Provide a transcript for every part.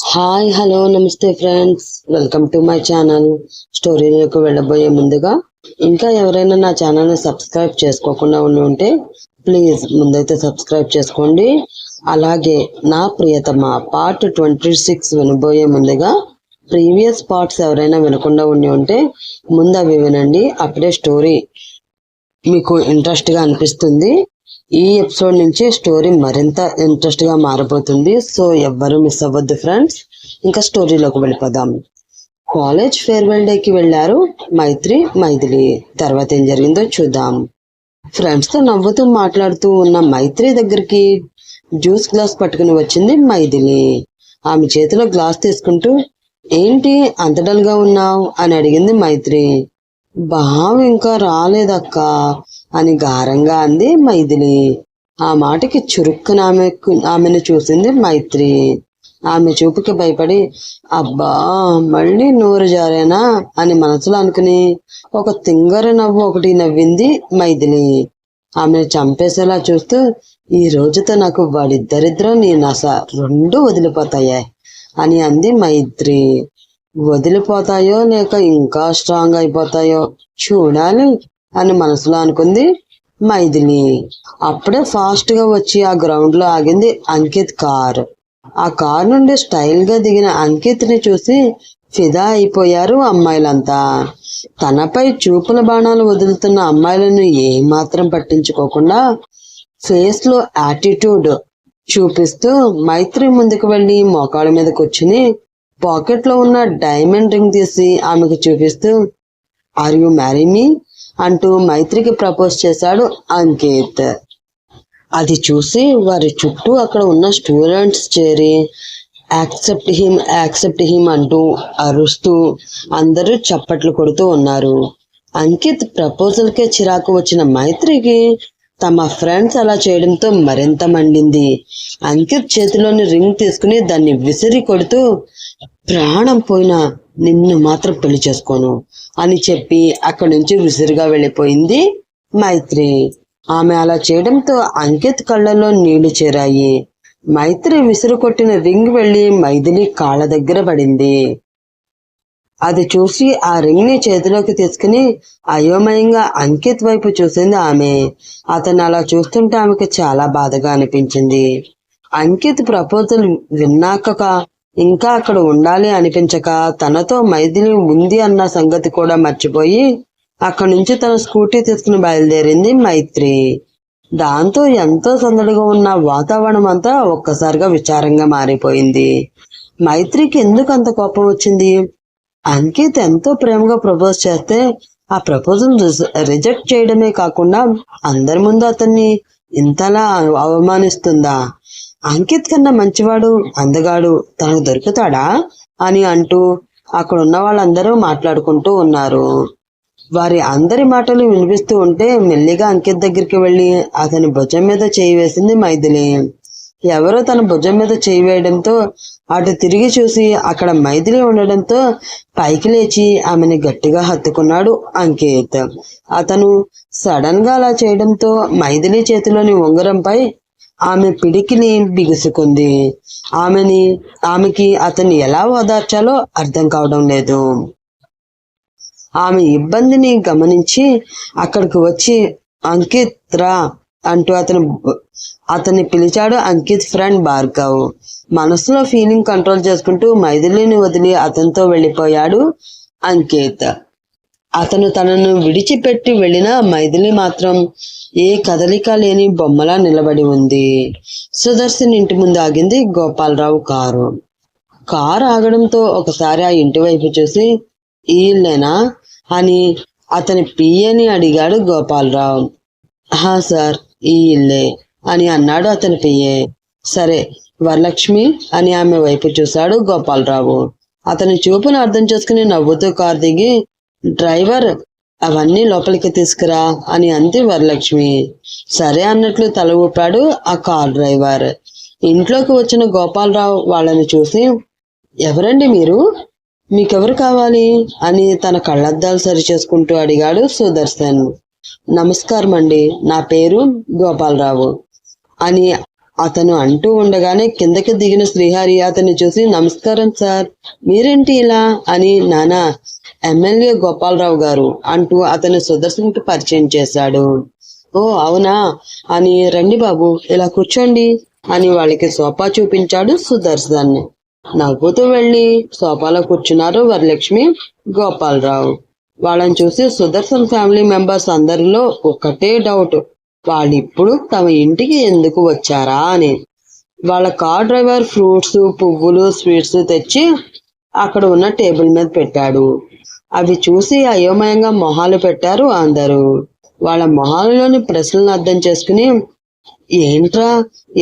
Hi hello నమస్తే friends. Welcome to my channel. స్టోరీలోకి వెళ్ళబోయే ముందుగా ఇంకా ఎవరైనా నా ఛానల్ని సబ్స్క్రైబ్ చేసుకోకుండా ఉండి ఉంటే ప్లీజ్ ముందైతే సబ్స్క్రైబ్ చేసుకోండి. అలాగే నా ప్రియతమ పార్ట్ ట్వంటీ సిక్స్ వినబోయే ముందుగా ప్రీవియస్ పార్ట్స్ ఎవరైనా వినకుండా ఉండి ఉంటే ముందు అవి వినండి. అప్పుడే స్టోరీ మీకు ఇంట్రెస్ట్గా అనిపిస్తుంది. ఈ ఎపిసోడ్ నుంచి స్టోరీ మరింత ఇంట్రెస్ట్గా మారబోతుంది సో ఎవ్వరు మిస్ అవ్వద్దు ఫ్రెండ్స్ ఇంకా స్టోరీలోకి వెళ్ళిపోదాం. కాలేజ్ ఫేర్వెల్ డే కి వెళ్ళారు మైత్రి మైథిలి. తర్వాత ఏం జరిగిందో చూద్దాం. ఫ్రెండ్స్తో నవ్వుతూ మాట్లాడుతూ ఉన్న మైత్రి దగ్గరికి జ్యూస్ గ్లాస్ పట్టుకుని వచ్చింది మైథిలి. ఆమె చేతిలో గ్లాస్ తీసుకుంటూ ఏంటి అంత డల్గా ఉన్నావు? అని అడిగింది మైత్రి. బావ ఇంకా రాలేదక్క. అని గారంగా అంది మైథిలి. ఆ మాటకి చురుక్కున ఆమె ఆమెను చూసింది మైత్రి. ఆమె చూపుకి భయపడి అబ్బా మళ్ళీ నోరు జారేనా? అని మనసులో అనుకుని ఒక తింగర నవ్వు ఒకటి నవ్వింది మైథిలి. ఆమెను చంపేసేలా చూస్తూ ఈ రోజుతో నాకు వాడిద్దరిద్దరూ నీ నస రెండు వదిలిపోతాయే అని అంది మైత్రి. వదిలిపోతాయో లేక ఇంకా స్ట్రాంగ్ అయిపోతాయో చూడాలి. అని మనసులో అనుకుంది మైథిలి. అప్పుడే ఫాస్ట్గా వచ్చి ఆ గ్రౌండ్లో ఆగింది అంకిత్ కార్. ఆ కార్ నుండి స్టైల్గా దిగిన అంకిత్ని చూసి ఫిదా అయిపోయారు అమ్మాయిలంతా. తనపై చూపుల బాణాలు వదులుతున్న అమ్మాయిలను ఏమాత్రం పట్టించుకోకుండా ఫేస్లో యాటిట్యూడ్ చూపిస్తూ మైత్రి ముందుకు వెళ్ళి మోకాళ్ళ మీద కూర్చుని పాకెట్లో ఉన్న డైమండ్ రింగ్ తీసి ఆమెకు చూపిస్తూ ఆర్ యు మ్యారీ మీ అంటూ మైత్రికి ప్రపోజ్ చేశాడు అంకిత్. అది చూసి వారి చుట్టూ అక్కడ ఉన్న స్టూడెంట్స్ చేరి యాక్సెప్ట్ హిమ్ యాక్సెప్ట్ హిమ్ అంటూ అరుస్తూ అందరూ చప్పట్లు కొడుతూ ఉన్నారు. అంకిత్ ప్రపోజల్కే చిరాకు వచ్చిన మైత్రికి తమ ఫ్రెండ్స్ అలా చేయడంతో మరింత మండింది. అంకిత్ చేతిలోని రింగ్ తీసుకుని దాన్ని విసిరి కొడుతూ ప్రాణం పోయినా నిన్ను మాత్రం పెళ్ళి చేసుకోను అని చెప్పి అక్కడి నుంచి విసిరిగా వెళ్ళిపోయింది మైత్రి. ఆమె అలా చేయడంతో అంకిత్ కళ్ళల్లో నీళ్ళు చేరాయి. మైత్రి విసురు కొట్టిన రింగ్ వెళ్ళి మైథిలి కాళ్ళ దగ్గర పడింది. అది చూసి ఆ రింగ్ని చేతిలోకి తీసుకుని అయోమయంగా అంకిత్ వైపు చూసింది ఆమె. అతను అలా చూస్తుంటే ఆమెకు చాలా బాధగా అనిపించింది. అంకిత్ ప్రపోజల్ విన్నాక ఇంకా అక్కడ ఉండాలి అనిపించక తనతో మైథిలి ఉంది అన్న సంగతి కూడా మర్చిపోయి అక్కడి నుంచి తన స్కూటీ తీసుకుని బయలుదేరింది మైత్రి. దాంతో ఎంతో సందడిగా ఉన్న వాతావరణం అంతా ఒక్కసారిగా విచారంగా మారిపోయింది. మైత్రికి ఎందుకు అంత కోపం వచ్చింది? అంకిత్ ఎంతో ప్రేమగా ప్రపోజ్ చేస్తే ఆ ప్రపోజల్ రిజెక్ట్ చేయడమే కాకుండా అందరి ముందు అతన్ని ఇంతలా అవమానిస్తుందా? అంకిత్ కన్నా మంచివాడు అందగాడు తనకు దొరుకుతాడా? అని అంటూ అక్కడ ఉన్న వాళ్ళందరూ మాట్లాడుకుంటూ ఉన్నారు. వారి అందరి మాటలు వినిపిస్తూ ఉంటే మెల్లిగా అంకిత్ దగ్గరికి వెళ్ళి అతని భుజం మీద చేయి వేసింది మైథిలి. ఎవరో తన భుజం మీద చేయి వేయడంతో అటు తిరిగి చూసి అక్కడ మైథిలి ఉండడంతో పైకి లేచి ఆమెని గట్టిగా హత్తుకున్నాడు అంకిత్. అతను సడన్గా అలా చేయడంతో మైథిలి చేతిలోని ఉంగరంపై ఆమె పిడికిని బిగుసుకుంది. ఆమెని ఆమెకి అతన్ని ఎలా ఓదార్చాలో అర్థం కావడం లేదు. ఆమె ఇబ్బందిని గమనించి అక్కడికి వచ్చి అంకిత్ రా అంటూ అతను అతన్ని పిలిచాడు అంకిత్ ఫ్రెండ్ భార్గవ్. మనసులో ఫీలింగ్ కంట్రోల్ చేసుకుంటూ మైథిలిని వదిలి అతనితో వెళ్ళిపోయాడు అంకిత్. అతను తనను విడిచిపెట్టి వెళ్ళిన మైథిలి మాత్రం ఏ కదలిక లేని బొమ్మలా నిలబడి ఉంది. సుదర్శన్ ఇంటి ముందు ఆగింది గోపాలరావు కారు. కారు ఆగడంతో ఒకసారి ఆ ఇంటి వైపు చూసి ఈ అని అతని పియ్యని అడిగాడు గోపాలరావు. హా సార్ ఈ ఇల్లే అని అన్నాడు అతని పియ్యే సరే వరలక్ష్మి అని ఆమె వైపు చూశాడు గోపాలరావు. అతని చూపును అర్థం చేసుకుని నవ్వుతూ కారు దిగి డ్రైవర్ అవన్నీ లోపలికి తీసుకురా అని అంది వరలక్ష్మి. సరే అన్నట్లు తల ఊపాడు ఆ కార్ డ్రైవర్. ఇంట్లోకి వచ్చిన గోపాలరావు వాళ్ళని చూసి ఎవరండి మీరు? మీకెవరు కావాలి? అని తన కళ్ళద్దాలు సరి చేసుకుంటూ అడిగాడు సుదర్శన్. నమస్కారం అండి నా పేరు గోపాలరావు అని అతను అంటూ ఉండగానే కిందకి దిగిన శ్రీహరి అతన్ని చూసి నమస్కారం సార్ మీరేంటి ఇలా? అని నానా ఎమ్మెల్యే గోపాలరావు గారు అంటూ అతను సుదర్శన్కి పరిచయం చేశాడు. ఓ అవునా? అని రండి బాబు ఇలా కూర్చోండి అని వాళ్ళకి సోఫా చూపించాడు సుదర్శన్. నవ్వుతూ వెళ్ళి సోఫాలో కూర్చున్నారు వరలక్ష్మి గోపాలరావు. వాళ్ళని చూసి సుదర్శన్ ఫ్యామిలీ మెంబర్స్ అందరిలో ఒకటే డౌట్ వాళ్ళిప్పుడు తమ ఇంటికి ఎందుకు వచ్చారా అని. వాళ్ళ కార్ డ్రైవర్ ఫ్రూట్స్ పువ్వులు స్వీట్స్ తెచ్చి అక్కడ ఉన్న టేబుల్ మీద పెట్టాడు. అవి చూసి అయోమయంగా మొహాలు పెట్టారు అందరూ. వాళ్ళ మొహాలలోని ప్రశ్నలను అర్థం చేసుకుని ఏంట్రా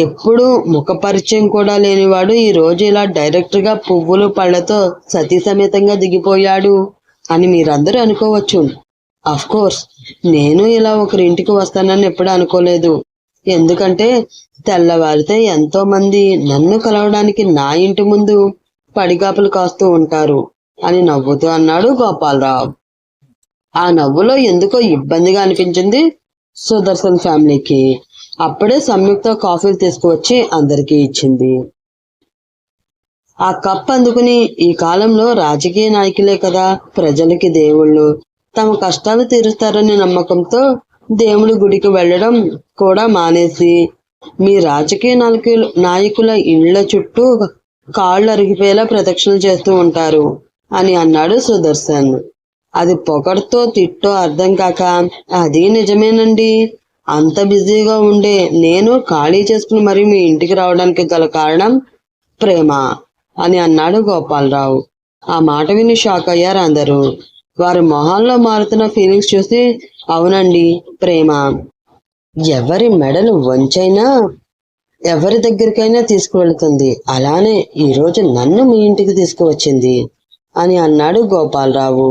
ఎప్పుడు ముఖ పరిచయం కూడా లేనివాడు ఈ రోజు ఇలా డైరెక్ట్గా పువ్వులు పళ్ళతో సతీ సమేతంగా దిగిపోయాడు అని మీరందరూ అనుకోవచ్చు. కోర్స్ నేను ఇలా ఒకరి ఇంటికి వస్తానని ఎప్పుడు అనుకోలేదు. ఎందుకంటే తెల్లవారితే ఎంతో మంది నన్ను కలవడానికి నా ఇంటి ముందు పడిగాపులు కాస్తూ ఉంటారు అని నవ్వుతూ అన్నాడు గోపాలరావు. ఆ నవ్వులో ఎందుకో ఇబ్బందిగా అనిపించింది సుదర్శన్ ఫ్యామిలీకి. అప్పుడే సంయుక్త కాఫీలు తీసుకువచ్చి అందరికీ ఇచ్చింది. ఆ కప్ అందుకుని ఈ కాలంలో రాజకీయ నాయకులే కదా ప్రజలకి దేవుళ్ళు. తమ కష్టాలు తీరుస్తారనే నమ్మకంతో దేవుడి గుడికి వెళ్ళడం కూడా మానేసి మీ రాజకీయ నాయకులు నాయకుల ఇళ్ళ చుట్టూ కాళ్ళు అరిగిపోయేలా ప్రదక్షిణలు చేస్తూ ఉంటారు అని అన్నాడు సుదర్శన్. అది పొగడ్తో తిట్టో అర్థం కాక అది నిజమేనండి. అంత బిజీగా ఉండే నేను ఖాళీ చేసుకుని మరి మీ ఇంటికి రావడానికి గల కారణం ప్రేమ అని అన్నాడు గోపాలరావు. ఆ మాట విని షాక్ అయ్యారు అందరూ. వారి మొహాల్లో మారుతున్న ఫీలింగ్స్ చూసి అవునండి ప్రేమ. ఎవరి మెడలు వంచైనా ఎవరి దగ్గరికైనా తీసుకువెళుతుంది. అలానే ఈరోజు నన్ను మీ ఇంటికి తీసుకువచ్చింది అని అన్నాడు గోపాలరావు.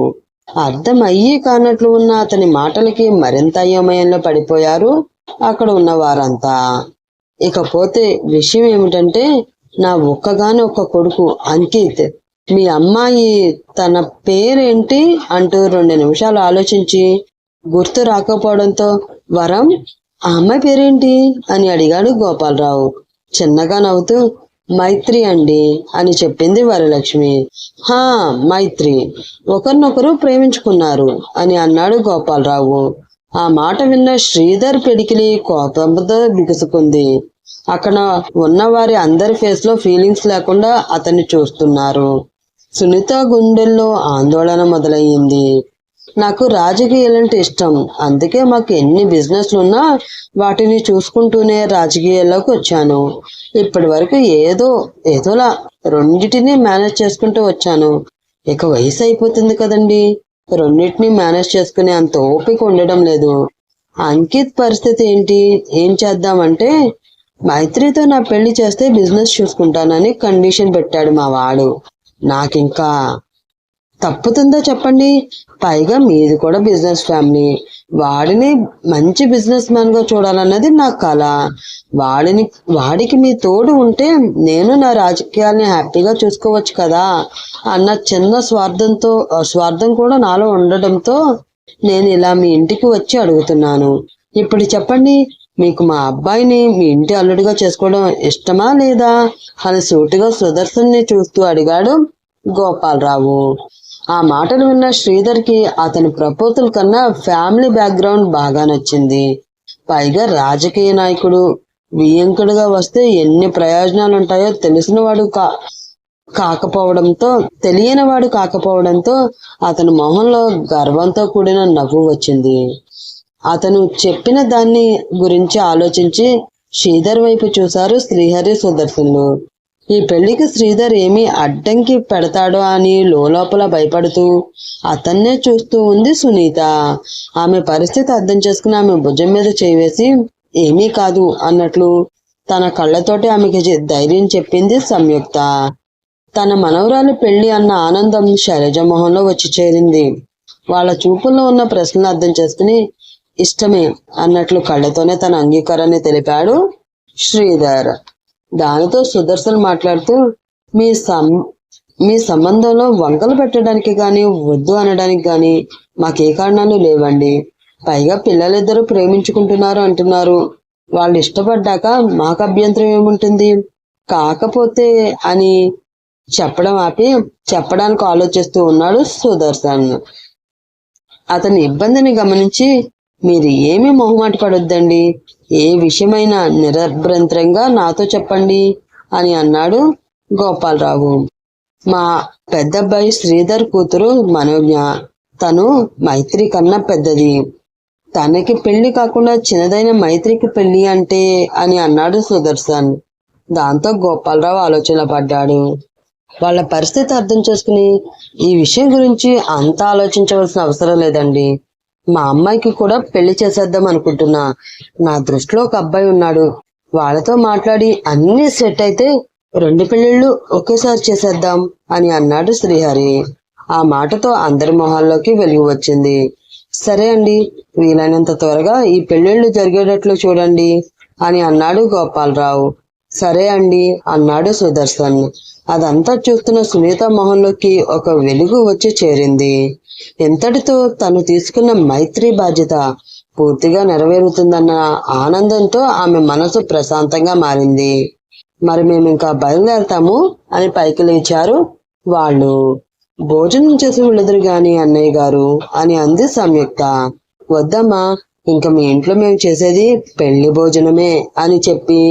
అర్థం అయ్యి కానట్లు ఉన్న అతని మాటలకి మరింత అయోమయంలో పడిపోయారు అక్కడ ఉన్న వారంతా. ఇకపోతే విషయం ఏమిటంటే నా ఒక్కగాని ఒక్క కొడుకు అంకిత్ మీ అమ్మాయి తన పేరేంటి అంటూ రెండు నిమిషాలు ఆలోచించి గుర్తు రాకపోవడంతో వరం ఆ అమ్మాయి పేరేంటి? అని అడిగాడు గోపాలరావు. చిన్నగా నవ్వుతూ మైత్రి అండి అని చెప్పింది వరలక్ష్మి. హా మైత్రి ఒకరినొకరు ప్రేమించుకున్నారు అని అన్నాడు గోపాలరావు. ఆ మాట విన్న శ్రీధర్ పిడికిలి కోపంతో బిగుసుకుంది. అక్కడ ఉన్న వారి అందరి ఫేస్లో ఫీలింగ్స్ లేకుండా అతన్ని చూస్తున్నారు. సునీత గుండెల్లో ఆందోళన మొదలయ్యింది. నాకు రాజకీయాలంటే ఇష్టం. అందుకే మాకు ఎన్ని బిజినెస్లు ఉన్నా వాటిని చూసుకుంటూనే రాజకీయాల్లోకి వచ్చాను. ఇప్పటి వరకు ఏదో ఏదోలా రెండింటిని మేనేజ్ చేసుకుంటూ వచ్చాను. ఇక వయసు అయిపోతుంది కదండి. రెండింటిని మేనేజ్ చేసుకునే అంత ఓపిక ఉండడం లేదు. అంకిత్ పరిస్థితి ఏంటి? ఏం చేద్దామంటే మైత్రితో నా పెళ్ళి చేస్తే బిజినెస్ చూసుకుంటానని కండిషన్ పెట్టాడు మా వాడు. నాకింకా తప్పుతుందో చెప్పండి. పైగా మీది కూడా బిజినెస్ ఫ్యామిలీ. వాడిని మంచి బిజినెస్ మ్యాన్గా చూడాలన్నది నా కళ వాడిని వాడికి మీ తోడు ఉంటే నేను నా రాజకీయాల్ని హ్యాపీగా చూసుకోవచ్చు కదా అన్న చిన్న స్వార్థంతో స్వార్థం కూడా నాలో ఉండడంతో నేను ఇలా మీ ఇంటికి వచ్చి అడుగుతున్నాను. ఇప్పుడు చెప్పండి మీకు మా అబ్బాయిని మీ ఇంటి అల్లుడిగా చేసుకోవడం ఇష్టమా లేదా? అని సూటిగా సుదర్శన్ని చూస్తూ అడిగాడు గోపాలరావు. ఆ మాటలు విన్న శ్రీధర్కి అతని ప్రపోజల్ కన్నా ఫ్యామిలీ బ్యాక్గ్రౌండ్ బాగా నచ్చింది. పైగా రాజకీయ నాయకుడు వియంకుడుగా వస్తే ఎన్ని ప్రయోజనాలు ఉంటాయో తెలిసినవాడు కా కాకపోవడంతో తెలియనివాడు కాకపోవడంతో అతని మొహంలో గర్వంతో కూడిన నవ్వు వచ్చింది. అతను చెప్పిన దాన్ని గురించి ఆలోచించి శ్రీధర్ వైపు చూశారు శ్రీహరి సుదర్శనులు. ఈ పెళ్ళికి శ్రీధర్ ఏమి అడ్డంకి పెడతాడో అని లోపల భయపడుతూ అతన్నే చూస్తూ ఉంది సునీత. ఆమె పరిస్థితి అర్థం చేసుకుని ఆమె భుజం మీద చేవేసి ఏమీ కాదు అన్నట్లు తన కళ్ళతోటి ఆమెకి ధైర్యం చెప్పింది సంయుక్త. తన మనవరాలు పెళ్ళి అన్న ఆనందం శైలజ మొహంలో వచ్చి చేరింది. వాళ్ళ చూపుల్లో ఉన్న ప్రశ్నలు అర్థం చేసుకుని ఇష్టమే అన్నట్లు కళ్ళతోనే తన అంగీకారాన్ని తెలిపాడు శ్రీధర్. దానితో సుదర్శన్ మాట్లాడుతూ మీ సం మీ సంబంధంలో వంకలు పెట్టడానికి గాని వద్దు అనడానికి గాని మాకే కారణాలు లేవండి. పైగా పిల్లలిద్దరూ ప్రేమించుకుంటున్నారు అంటున్నారు. వాళ్ళు ఇష్టపడ్డాక మాకు అభ్యంతరం ఏముంటుంది? కాకపోతే అని చెప్పడం ఆపి చెప్పడానికి ఆలోచిస్తూ ఉన్నాడు సుదర్శన్. అతని ఇబ్బందిని గమనించి మీరు ఏమి మొహమాట పడొద్దండి ఏ విషయమైనా నిరభ్యంతరంగా నాతో చెప్పండి అని అన్నాడు గోపాలరావు. మా పెద్దబ్బాయి శ్రీధర్ కూతురు మనోజ్ఞ. తను మైత్రి కన్నా పెద్దది. తనకి పెళ్ళి కాకుండా చిన్నదైన మైత్రికి పెళ్ళి అంటే అని అన్నాడు సుదర్శన్. దాంతో గోపాలరావు ఆలోచన పడ్డాడు. వాళ్ళ పరిస్థితి అర్థం చేసుకుని ఈ విషయం గురించి అంత ఆలోచించవలసిన అవసరం లేదండి. మా అమ్మాయికి కూడా పెళ్ళి చేసేద్దాం అనుకుంటున్నా. నా దృష్టిలో ఒక అబ్బాయి ఉన్నాడు. వాళ్ళతో మాట్లాడి అన్ని సెట్ అయితే రెండు పెళ్ళిళ్ళు ఒకేసారి చేసేద్దాం అని అన్నాడు శ్రీహరి. ఆ మాటతో అందరి మొహాల్లోకి వెలుగు వచ్చింది. సరే అండి వీలైనంత త్వరగా ఈ పెళ్ళిళ్ళు జరిగేటట్లు చూడండి అని అన్నాడు గోపాలరావు. సరే అండి అన్నాడు సుదర్శన్. అదంతా చూస్తున్న సునీత మొహంలోకి ఒక వెలుగు వచ్చి చేరింది. ఎంతటితో తను తీసుకున్న మైత్రి బాధ్యత పూర్తిగా నెరవేరుతుందన్న ఆనందంతో ఆమె మనసు ప్రశాంతంగా మారింది. మరి మేము ఇంకా బయలుదేరతాము అని పైకి లేచారు వాళ్ళు. భోజనం చేసి వెళ్ళదురు గాని అన్నయ్య గారు అని అంది సంయుక్త. వద్దమ్మా ఇంకా మీ ఇంట్లో మేము చేసేది పెళ్ళి భోజనమే అని చెప్పి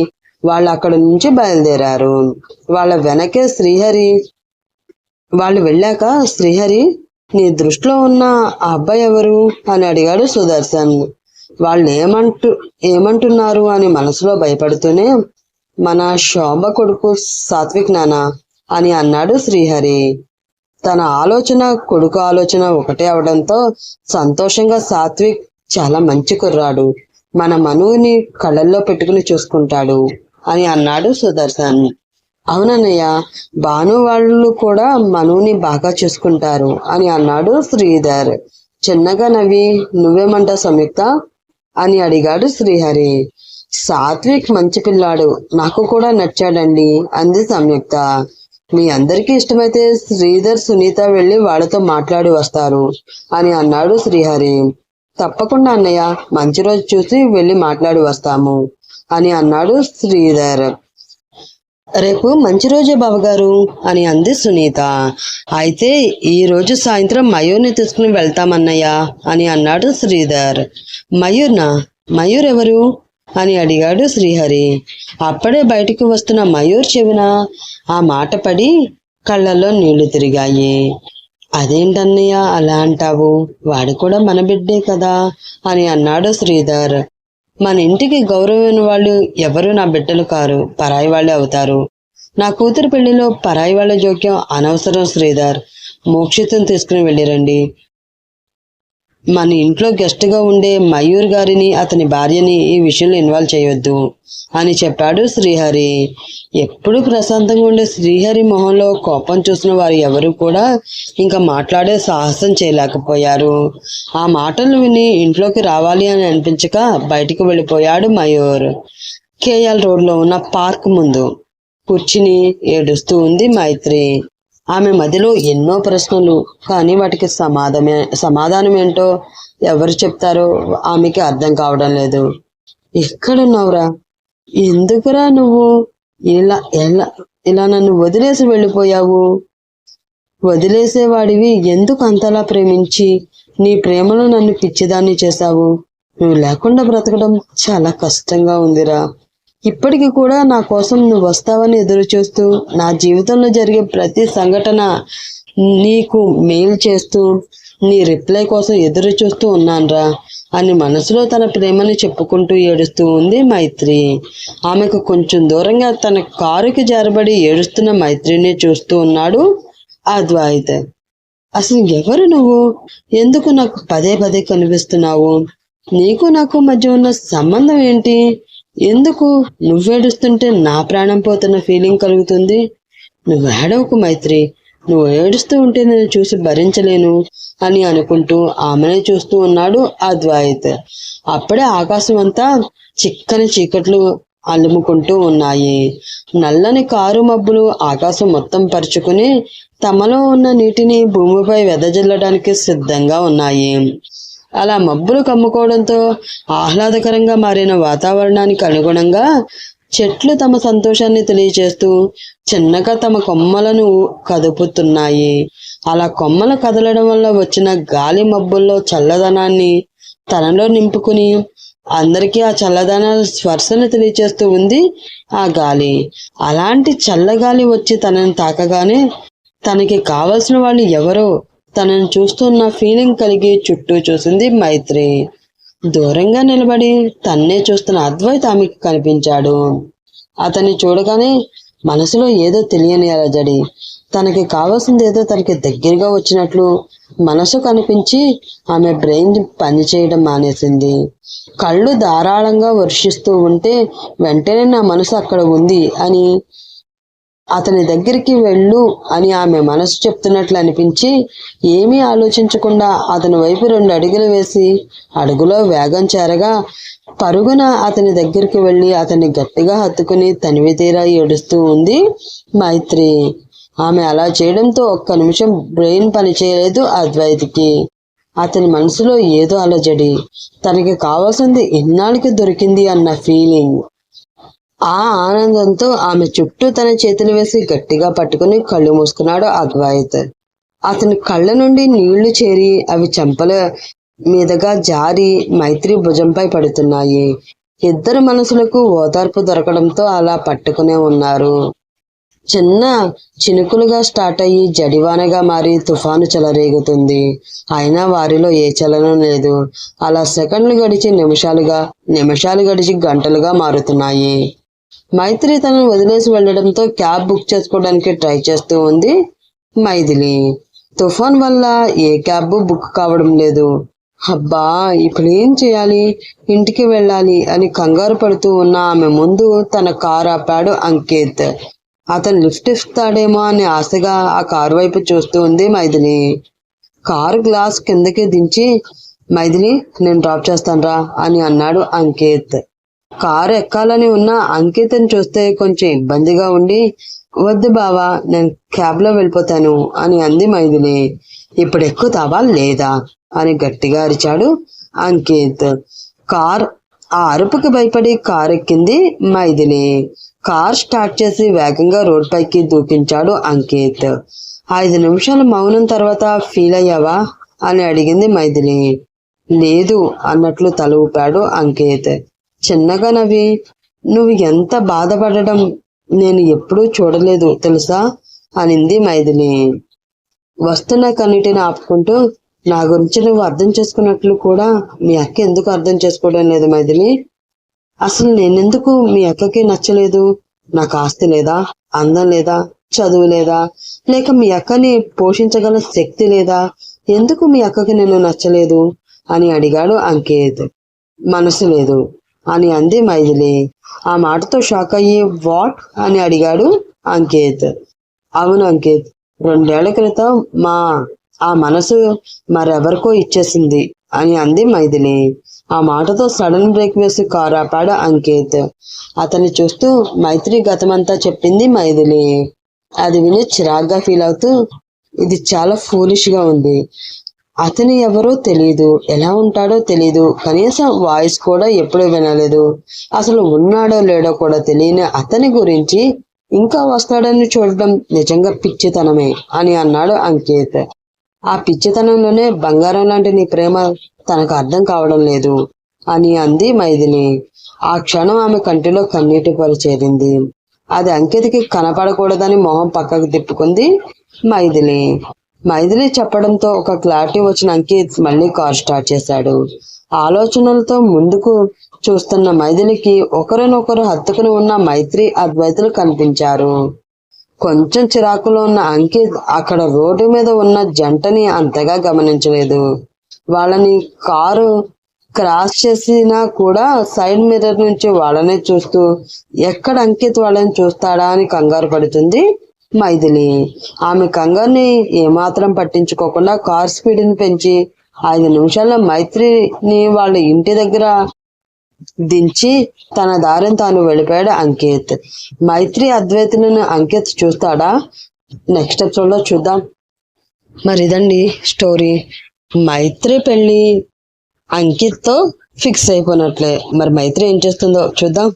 వాళ్ళు అక్కడ నుంచి బయలుదేరారు. వాళ్ళ వెనకే శ్రీహరి వాళ్ళు వెళ్ళాక శ్రీహరి నీ దృష్టిలో ఉన్న ఆ అబ్బాయి ఎవరు? అని అడిగాడు సుదర్శన్. వాళ్ళు ఏమంటు ఏమంటున్నారు? అని మనసులో భయపడుతూనే మన శోభ కొడుకు సాత్విక్ నానా? అని అన్నాడు శ్రీహరి. తన ఆలోచన కొడుకు ఆలోచన ఒకటే అవడంతో సంతోషంగా సాత్విక్ చాలా మంచి కుర్రాడు. మన మనువుని కళ్ళల్లో పెట్టుకుని చూసుకుంటాడు. అని అన్నాడు సుదర్శన్. అవునన్నయ్య భాను వాళ్ళు కూడా మనుని బాగా చూసుకుంటారు అని అన్నాడు శ్రీధర్. చిన్నగా నవ్వి నువ్వేమంటావు సంయుక్త? అని అడిగాడు శ్రీహరి. సాత్విక్ మంచి పిల్లాడు నాకు కూడా నచ్చాడండి అంది సంయుక్త. మీ అందరికీ ఇష్టమైతే శ్రీధర్ సునీత వెళ్ళి వాళ్ళతో మాట్లాడి వస్తారు అని అన్నాడు శ్రీహరి. తప్పకుండా అన్నయ్య మంచి రోజు చూసి వెళ్ళి మాట్లాడి వస్తాము. అని అన్నాడు శ్రీధర్. రేపు మంచి రోజే బావగారు అని అంది సునీత. అయితే ఈ రోజు సాయంత్రం మయూర్ని తీసుకుని వెళ్తామన్నయ్య అని అన్నాడు శ్రీధర్. మయూర్నా? మయూర్ ఎవరు? అని అడిగాడు శ్రీహరి. అప్పుడే బయటికి వస్తున్న మయూర్ చెవిన ఆ మాట పడి కళ్ళల్లో నీళ్ళు తిరిగాయి. అదేంటన్నయ్య అలా అంటావు? వాడు కూడా మన బిడ్డే కదా అని అన్నాడు శ్రీధర్. మన ఇంటికి గౌరవమైన వాళ్ళు ఎవరు? నా బిడ్డలు కారు. పరాయి వాళ్ళే అవుతారు. నా కూతురు పెళ్ళిలో పరాయి వాళ్ళ జోక్యం అనవసరం శ్రీధర్. మోక్షితం తీసుకుని వెళ్ళిరండి. మన ఇంట్లో గెస్ట్గా ఉండే మయూర్ గారిని అతని భార్యని ఈ విషయంలో ఇన్వాల్వ్ చేయొద్దు అని చెప్పాడు శ్రీహరి. ఎప్పుడు ప్రశాంతంగా ఉండే శ్రీహరి మొహంలో కోపం చూసిన వారు ఎవరు కూడా ఇంకా మాట్లాడే సాహసం చేయలేకపోయారు. ఆ మాటలు విని ఇంట్లోకి రావాలి అని అనిపించక బయటికి వెళ్ళిపోయాడు మయూర్. కేఎల్ రోడ్లో ఉన్న పార్క్ ముందు కూర్చుని ఏడుస్తూ ఉంది మైత్రి. ఆమె మదిలో ఎన్నో ప్రశ్నలు కానీ వాటికి సమాధమే సమాధానం ఏంటో ఎవరు చెప్తారో ఆమెకి అర్థం కావడం లేదు. ఎక్కడున్నావురా? ఎందుకురా నువ్వు? ఇలా ఎలా ఇలా నన్ను వదిలేసి వెళ్ళిపోయావు? వదిలేసేవాడివి ఎందుకు అంతలా ప్రేమించి నీ ప్రేమలో నన్ను పిచ్చిదాన్ని చేశావు? నువ్వు లేకుండా బ్రతకడం చాలా కష్టంగా ఉందిరా. ఇప్పటికి కూడా నా కోసం నువ్వు వస్తావని ఎదురు చూస్తూ నా జీవితంలో జరిగే ప్రతి సంఘటన నీకు మెయిల్ చేస్తూ నీ రిప్లై కోసం ఎదురు చూస్తూ ఉన్నాన్రా అని మనసులో తన ప్రేమని చెప్పుకుంటూ ఏడుస్తూ ఉంది మైత్రి. ఆమెకు కొంచెం దూరంగా తన కారుకి జారబడి ఏడుస్తున్న మైత్రిని చూస్తూ ఉన్నాడు అద్వైత్. అసలు ఎవరు నువ్వు? ఎందుకు నాకు పదే పదే కనిపిస్తున్నావు? నీకు నాకు మధ్య ఉన్న సంబంధం ఏంటి? ఎందుకు? నువ్వేడుస్తుంటే నా ప్రాణం పోతున్న ఫీలింగ్ కలుగుతుంది. నువ్వు ఏడవకు మైత్రి. నువ్వు ఏడుస్తూ ఉంటే నేను చూసి భరించలేను అని అనుకుంటూ ఆమెనే చూస్తూ ఉన్నాడు అద్వైత్. అప్పుడే ఆకాశం అంతా చిక్కని చీకట్లు అలుముకుంటూ ఉన్నాయి. నల్లని కారు మబ్బులు ఆకాశం మొత్తం పరుచుకుని తమలో ఉన్న నీటిని భూమిపై వెదజల్లడానికి సిద్ధంగా ఉన్నాయి. అలా మబ్బులు కమ్ముకోవడంతో ఆహ్లాదకరంగా మారిన వాతావరణానికి అనుగుణంగా చెట్లు తమ సంతోషాన్ని తెలియజేస్తూ చిన్నగా తమ కొమ్మలను కదుపుతున్నాయి. అలా కొమ్మలు కదలడం వల్ల వచ్చిన గాలి మబ్బుల్లో చల్లదనాన్ని తనలో నింపుకుని అందరికీ ఆ చల్లదన స్పర్శను తెలియచేస్తూ ఉంది ఆ గాలి. అలాంటి చల్లగాలి వచ్చి తనని తాకగానే తనకి కావలసిన వాళ్ళు ఎవరో తనను చూస్తున్న ఫీలింగ్ కలిగి చుట్టూ చూసింది మైత్రి. దూరంగా నిలబడి తన్నే చూస్తున్న అద్వైత్ ఆమెకి కనిపించాడు. అతన్ని చూడగానే మనసులో ఏదో తెలియని అలజడి. తనకి కావాల్సింది ఏదో తనకి దగ్గరగా వచ్చినట్లు మనసు కనిపించి ఆమె బ్రెయిన్ పనిచేయడం మానేసింది. కళ్ళు ధారాళంగా వర్షిస్తూ ఉంటే వెంటనే నా మనసు అక్కడ ఉంది అని అతని దగ్గరికి వెళ్ళు అని ఆమె మనసు చెప్తున్నట్లు అనిపించి ఏమీ ఆలోచించకుండా అతని వైపు రెండు అడుగులు వేసి అడుగులో వేగం చేరగా పరుగున అతని దగ్గరికి వెళ్ళి అతన్ని గట్టిగా హత్తుకుని తనివి తీరా ఏడుస్తూ ఉంది మైత్రి ఆమె అలా చేయడంతో ఒక్క నిమిషం బ్రెయిన్ పనిచేయలేదు అద్వైతికి. అతని మనసులో ఏదో అలజడి. తనకి కావాల్సింది ఇన్నాళ్ళకి దొరికింది అన్న ఫీలింగ్. ఆ ఆనందంతో ఆమె చుట్టూ తన చేతులు వేసి గట్టిగా పట్టుకుని కళ్ళు మూసుకున్నాడు అద్వైత్. అతని కళ్ళ నుండి నీళ్ళు చేరి అవి చెంపల మీదగా జారి మైత్రి భుజంపై పడుతున్నాయి. ఇద్దరు మనసులకు ఓదార్పు దొరకడంతో అలా పట్టుకునే ఉన్నారు. చిన్న చినుకులుగా స్టార్ట్ అయ్యి జడివానగా మారి తుఫాను చెలరేగుతుంది. అయినా వారిలో ఏ చలనం లేదు. అలా సెకండ్లు గడిచి నిమిషాలుగా నిమిషాలు గడిచి గంటలుగా మారుతున్నాయి. మైత్రి తనను వదిలేసి వెళ్ళడంతో క్యాబ్ బుక్ చేసుకోవడానికి ట్రై చేస్తూ ఉంది మైథిలి. తుఫాన్ వల్ల ఏ క్యాబ్ బుక్ కావడం లేదు. అబ్బా ఇప్పుడు ఏం చేయాలి? ఇంటికి వెళ్ళాలి అని కంగారు పడుతూ ఉన్న ఆమె ముందు తన కారు ఆపాడు అంకిత్. అతను లిఫ్ట్ ఇస్తాడేమో అని ఆశగా ఆ కారు వైపు చూస్తూ ఉంది మైథిలి. కారు గ్లాస్ కిందకి దించి మైథిలి నేను డ్రాప్ చేస్తానురా అని అన్నాడు అంకిత్. కారు ఎక్కాలని ఉన్న అంకితని చూస్తే కొంచెం ఇబ్బందిగా ఉండి వద్దు బావా నేను క్యాబ్లో వెళ్ళిపోతాను అని అంది మైథిలి. ఇప్పుడు ఎక్కుతావా లేదా? అని గట్టిగా అరిచాడు అంకిత్. కార్ ఆ అరుపుకి భయపడి కార్ ఎక్కింది మైథిలి. కార్ స్టార్ట్ చేసి వేగంగా రోడ్ పైకి దూకించాడు అంకిత్. ఐదు నిమిషాల మౌనం తర్వాత ఫీల్ అయ్యావా? అని అడిగింది మైథిలి. లేదు అన్నట్లు తల ఊపాడు అంకిత్. చిన్నగా నవ్వి నువ్వు ఎంత బాధపడడం నేను ఎప్పుడూ చూడలేదు తెలుసా? అనింది మైథిలి. వస్తున్న కన్నిటిని ఆపుకుంటూ నా గురించి నువ్వు అర్థం చేసుకున్నట్లు కూడా మీ అక్క ఎందుకు అర్థం చేసుకోవడం లేదు మైథిలి? అసలు నేనెందుకు మీ అక్కకి నచ్చలేదు? నాకు ఆస్తి లేదా? అందం లేదా? చదువు లేదా? లేక మీ అక్కని పోషించగల శక్తి లేదా? ఎందుకు మీ అక్కకి నేను నచ్చలేదు? అని అడిగాడు అంకిత్. మనసు లేదు. అని అంది మైథిలి. ఆ మాటతో షాక్ అయ్యి వాట్? అని అడిగాడు అంకిత్. అవును అంకిత్ రెండేళ్ళ క్రితం మా ఆ మనసు మరెవరికో ఇచ్చేసింది అని అంది మైథిలి. ఆ మాటతో సడన్ బ్రేక్ వేసి కారు ఆపాడు అంకిత్. అతన్ని చూస్తూ మైత్రి గతమంతా చెప్పింది మైథిలి. అది విని చిరాగ్గా ఫీల్ అవుతూ ఇది చాలా ఫూలిష్గా ఉంది. అతని ఎవరో తెలియదు ఎలా ఉంటాడో తెలియదు కనీసం వాయిస్ కూడా ఎప్పుడూ వినలేదు. అసలు ఉన్నాడో లేడో కూడా తెలియని అతని గురించి ఇంకా వస్తాడని చూడడం నిజంగా పిచ్చితనమే అని అన్నాడు అంకిత్. ఆ పిచ్చితనంలోనే బంగారం లాంటి నీ ప్రేమ తనకు అర్థం కావడం లేదు అని అంది మైథిలి. ఆ క్షణం ఆమె కంటిలో కన్నీటి పొర చేరింది. అది అంకితకి కనపడకూడదని మొహం పక్కకు తిప్పుకుంది మైథిలి. మైథిలి చెప్పడంతో ఒక క్లారిటీ వచ్చిన అంకిత్ మళ్ళీ కార్ స్టార్ట్ చేశాడు. ఆలోచనలతో ముందుకు చూస్తున్న మైథిలికి ఒకరినొకరు హత్తుకుని ఉన్న మైత్రి అద్వైతులు కనిపించారు. కొంచెం చిరాకులో ఉన్న అంకిత్ అక్కడ రోడ్డు మీద ఉన్న జంటని అంతగా గమనించలేదు. వాళ్ళని కారు క్రాస్ చేసినా కూడా సైడ్ మిర్రర్ నుంచి వాళ్ళనే చూస్తూ ఎక్కడ అంకిత్ వాళ్ళని చూస్తాడా అని కంగారు పడుతుంది. మైథిలి. ఆమె కంగారుని ఏమాత్రం పట్టించుకోకుండా కార్ స్పీడ్ని పెంచి ఐదు నిమిషాల్లో మైత్రిని వాళ్ళ ఇంటి దగ్గర దించి తన దారిని తాను వెళ్ళిపోయాడు అంకిత్. మైత్రి అద్వైతులను అంకిత్ చూస్తాడా? నెక్స్ట్ ఎపిసోడ్లో చూద్దాం. మరి ఇదండి స్టోరీ. మైత్రి పెళ్ళి అంకిత్తో ఫిక్స్ అయిపోయినట్లే. మరి మైత్రి ఏం చేస్తుందో చూద్దాం.